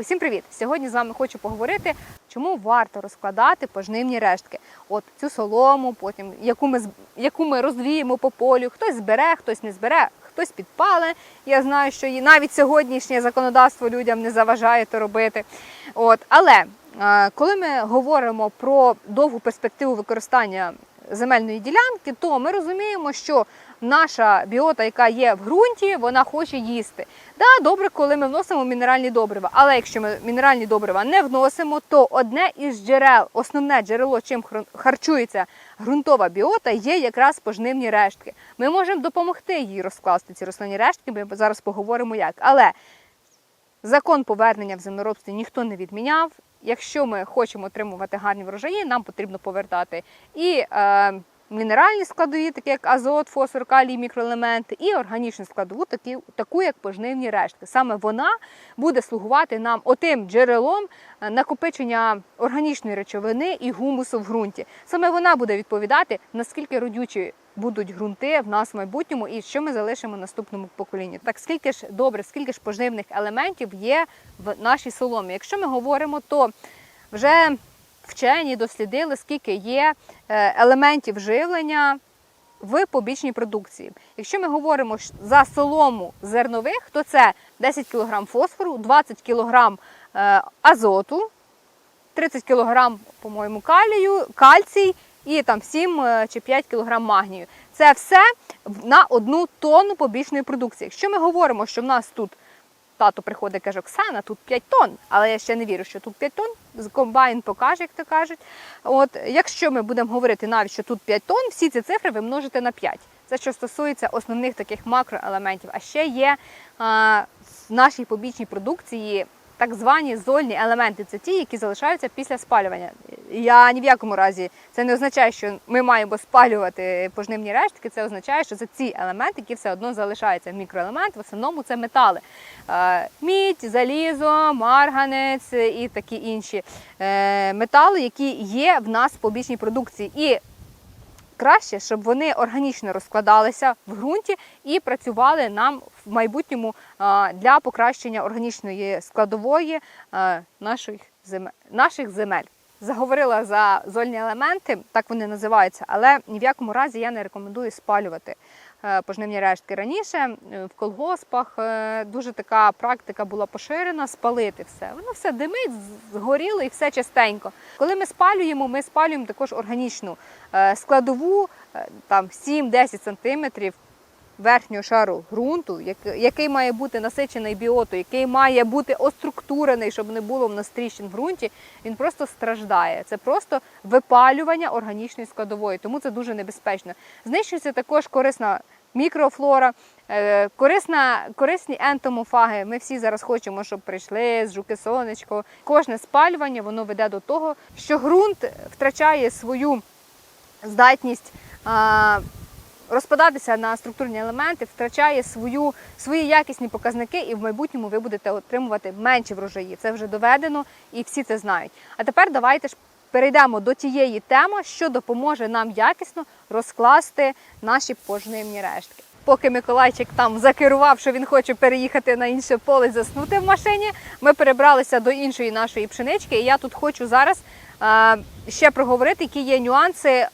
Усім привіт! Сьогодні з вами хочу поговорити, чому варто розкладати пожнивні рештки. От цю солому, потім яку ми яку ми розвіємо по полю. Хтось збере, хтось не збере, хтось підпале. Я знаю, що і навіть сьогоднішнє законодавство людям не заважає то робити. От, але е, коли ми говоримо про довгу перспективу використання земельної ділянки, то ми розуміємо, що наша біота, яка є в ґрунті, вона хоче їсти. Да, добре, коли ми вносимо мінеральні добрива. Але якщо ми мінеральні добрива не вносимо, то одне із джерел, основне джерело, чим харчується ґрунтова біота, є якраз пожнивні рештки. Ми можемо допомогти їй розкласти ці рослинні рештки. Ми зараз поговоримо як. Але закон повернення в землеробстві ніхто не відміняв. Якщо ми хочемо отримувати гарні врожаї, нам потрібно повертати і е, мінеральні складові, такі як азот, фосфор, калій, мікроелементи, і органічну складову, такі, таку як пожнивні рештки. Саме вона буде слугувати нам отим джерелом е, накопичення органічної речовини і гумусу в ґрунті. Саме вона буде відповідати, наскільки родючі будуть ґрунти в нас в майбутньому і що ми залишимо наступному поколінню. Так скільки ж добре, скільки ж пожнивних елементів є в нашій соломі. Якщо ми говоримо, то вже вчені дослідили, скільки є е, елементів живлення в побічній продукції. Якщо ми говоримо за солому зернових, то це 10 кг фосфору, 20 кг е, азоту, 30 кг, по-моєму, калію, кальцій і там 7 е, чи 5 кг магнію. Це все на одну тонну побічної продукції. Якщо ми говоримо, що в нас тут тато приходить і каже, Оксана, тут 5 тонн, але я ще не вірю, що тут 5 тонн. Комбайн покаже, як то кажуть. От якщо ми будемо говорити навіть, що тут 5 тонн, всі ці цифри ви множите на 5. Це що стосується основних таких макроелементів. А ще є а, в нашій побічній продукції так звані зольні елементи. Це ті, які залишаються після спалювання. Я ні в якому разі це не означає, що ми маємо спалювати пожнивні рештки. Це означає, що це ці елементи, які все одно залишаються. Мікроелемент, в основному це метали. Е, Мідь, залізо, марганець і такі інші е, метали, які є в нас в побічній продукції. І краще, щоб вони органічно розкладалися в ґрунті і працювали нам в майбутньому для покращення органічної складової наших земель. Наших земель. Заговорила за зольні елементи, так вони називаються, але ні в якому разі я не рекомендую спалювати пожнивні рештки. Раніше е, в колгоспах е, дуже така практика була поширена спалити все. Воно все димить, згоріло і все частенько. Коли ми спалюємо, ми спалюємо також органічну е, складову, е, там 7-10 сантиметрів верхнього шару ґрунту, який має бути насичений біотою, який має бути оструктурений, щоб не було в нас тріщин в ґрунті, він просто страждає. Це просто випалювання органічної складової, тому це дуже небезпечно. Знищується також корисна мікрофлора, е, корисна, корисні ентомофаги. Ми всі зараз хочемо, щоб прийшли з жуки сонечко. Кожне спалювання воно веде до того, що ґрунт втрачає свою здатність. Розпадатися на структурні елементи втрачає свою, свої якісні показники, і в майбутньому ви будете отримувати менші врожаї. Це вже доведено і всі це знають. А тепер давайте ж перейдемо до тієї теми, що допоможе нам якісно розкласти наші пожнивні рештки. Поки Миколайчик там закерував, що він хоче переїхати на інше поле, заснути в машині. Ми перебралися до іншої нашої пшенички, і я тут хочу зараз е, ще проговорити, які є нюанси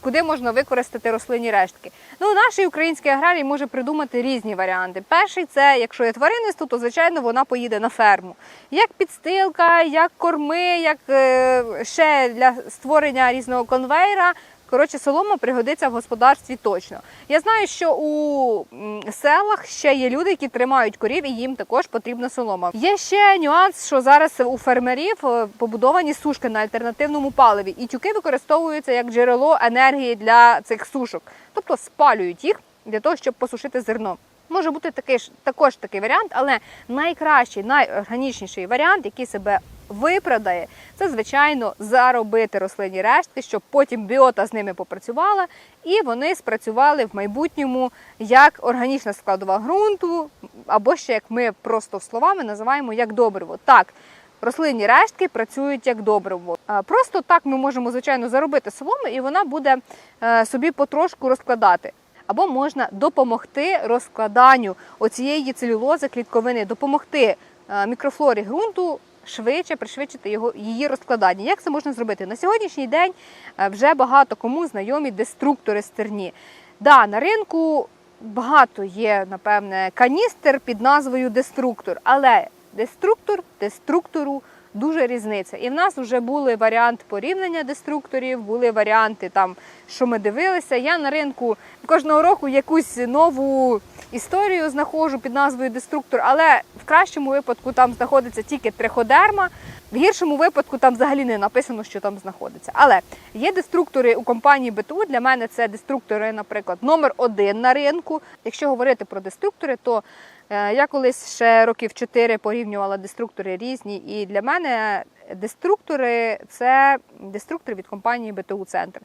куди можна використати рослинні рештки. Ну, наш український аграрій може придумати різні варіанти. Перший це, якщо є тваринництво, то звичайно вона поїде на ферму. Як підстилка, як корми, як е, ще для створення різного конвейера. Коротше, солома пригодиться в господарстві точно. Я знаю, що у селах ще є люди, які тримають корів, і їм також потрібна солома. Є ще нюанс, що зараз у фермерів е, побудовані сушки на альтернативному паливі, і тюки використовуються як джерело енергії для цих сушок, тобто спалюють їх для того, щоб посушити зерно. Може бути такий ж також такий варіант, але найкращий, найорганічніший варіант, який себе виправдає, це звичайно заробити рослинні рештки, щоб потім біота з ними попрацювала, і вони спрацювали в майбутньому як органічна складова ґрунту, або ще як ми просто словами називаємо як добриво. Так, рослинні рештки працюють як добриво. Просто так ми можемо, звичайно, заробити солому, і вона буде е, собі потрошку розкладати. Або можна допомогти розкладанню оцієї целюлози клітковини, допомогти е, мікрофлори ґрунту швидше пришвидшити його її розкладання. Як це можна зробити? На сьогоднішній день е, вже багато кому знайомі деструктори стерні. Да, на ринку багато є, напевне, каністер під назвою деструктор, але деструктор деструктору дуже різниця. І в нас вже були варіанти порівняння деструкторів, були варіанти там, що ми дивилися. Я на ринку кожного року якусь нову історію знаходжу під назвою деструктор, але в кращому випадку там знаходиться тільки триходерма. В гіршому випадку там взагалі не написано, що там знаходиться. Але є деструктори у компанії БТУ. Для мене це деструктори, наприклад, номер один на ринку. Якщо говорити про деструктори, то е, я колись ще років 4 порівнювала деструктори різні. І для мене деструктори це деструктори від компанії БТУ Центр.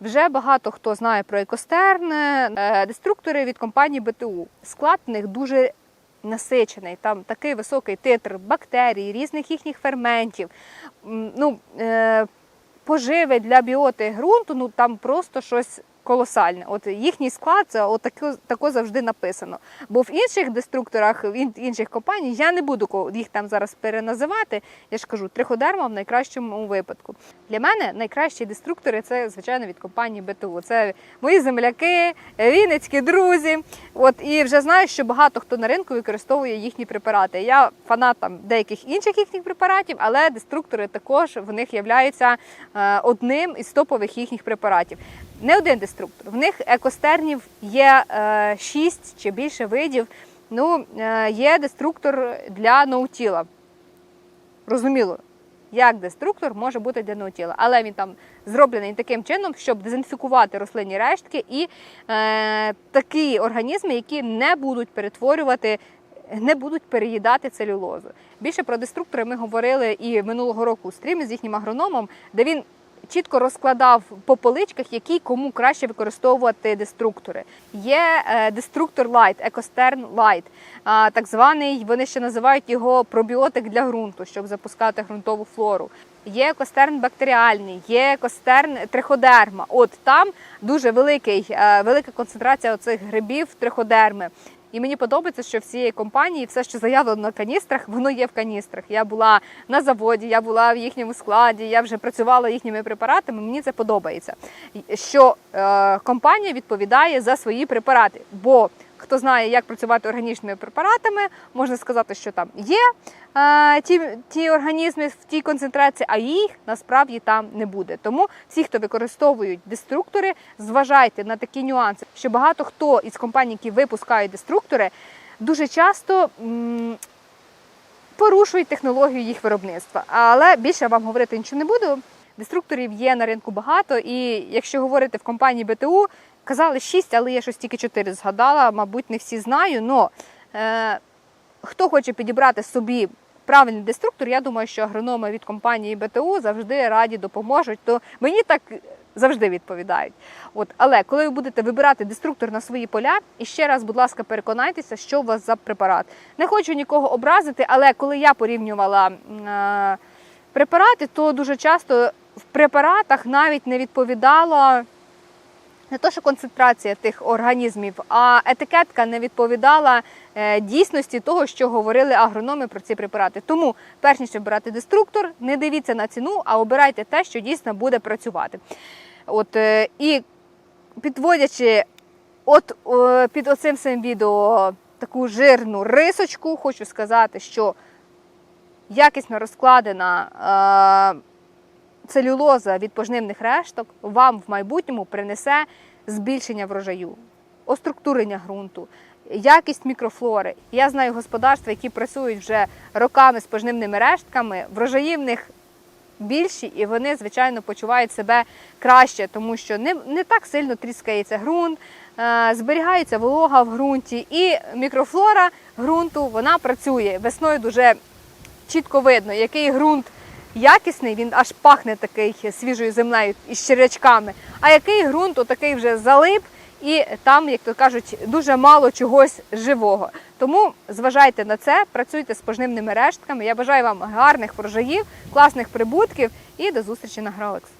Вже багато хто знає про екостерн. Е, Деструктори від компанії БТУ. Склад в них дуже насичений. Там такий високий титр бактерій, різних їхніх ферментів. Ну, е, поживи для біоти ґрунту, ну там просто щось колосальне. От їхній склад це отако, тако завжди написано. Бо в інших деструкторах, в інших компаній я не буду їх там зараз переназивати. Я ж кажу, триходерма в найкращому випадку. Для мене найкращі деструктори це, звичайно, від компанії БТУ. Це мої земляки, вінницькі друзі. От і вже знаю, що багато хто на ринку використовує їхні препарати. Я фанат там деяких інших їхніх препаратів, але деструктори також в них являються е, одним із топових їхніх препаратів. Не один деструктор. В них екостернів є е, 6 чи більше видів. Ну, е, є деструктор для ноутіла. Розуміло, як деструктор може бути для ноутіла, але він там зроблений таким чином, щоб дезінфікувати рослинні рештки і е, такі організми, які не будуть перетворювати. Не будуть переїдати целюлозу. Більше про деструктори ми говорили і минулого року у стрімі з їхнім агрономом, де він чітко розкладав по поличках, які кому краще використовувати деструктори. Є е, деструктор Light, Екостерн Light, так званий, вони ще називають його пробіотик для ґрунту, щоб запускати ґрунтову флору. Є екостерн бактеріальний, є екостерн триходерма. От там дуже великий, е, велика концентрація оцих грибів триходерми. І мені подобається, що в цієї компанії все, що заявлено на каністрах, воно є в каністрах. Я була на заводі, я була в їхньому складі, я вже працювала їхніми препаратами. Мені це подобається. Що е, компанія відповідає за свої препарати. Бо хто знає, як працювати органічними препаратами, можна сказати, що там є е, ті, ті організми в тій концентрації, а їх насправді там не буде. Тому всі, хто використовують деструктори, зважайте на такі нюанси, що багато хто із компаній, які випускають деструктори, дуже часто. м, Порушують технологію їх виробництва, але більше я вам говорити нічого не буду. Деструкторів є на ринку багато, і якщо говорити в компанії БТУ, казали 6, але я щось тільки 4 згадала, мабуть, не всі знаю. Но е, хто хоче підібрати собі правильний деструктор, я думаю, що агрономи від компанії БТУ завжди раді допоможуть. То мені так завжди відповідають. От, але коли ви будете вибирати деструктор на свої поля, і ще раз, будь ласка, переконайтеся, що у вас за препарат. Не хочу нікого образити, але коли я порівнювала е, препарати, то дуже часто в препаратах навіть не відповідало не то, що концентрація тих організмів, а етикетка не відповідала е, дійсності того, що говорили агрономи про ці препарати. Тому, перш ніж обирати деструктор, не дивіться на ціну, а обирайте те, що дійсно буде працювати. От е, і підводячи от е, під оцим своїм відео таку жирну рисочку, хочу сказати, що якісно розкладена. Целюлоза від пожнивних решток вам в майбутньому принесе збільшення врожаю, оструктурення ґрунту, якість мікрофлори. Я знаю господарства, які працюють вже роками з пожнивними рештками, врожаї в них більші, і вони, звичайно, почувають себе краще, тому що не, не так сильно тріскається ґрунт, е, зберігається волога в ґрунті, і мікрофлора ґрунту вона працює. Весною дуже чітко видно, який ґрунт якісний, він аж пахне такий свіжою землею із черв'ячками. А який ґрунт отакий вже залип, і там, як то кажуть, дуже мало чогось живого. Тому зважайте на це, працюйте з пожнивними рештками. Я бажаю вам гарних врожаїв, класних прибутків і до зустрічі на Гролекс.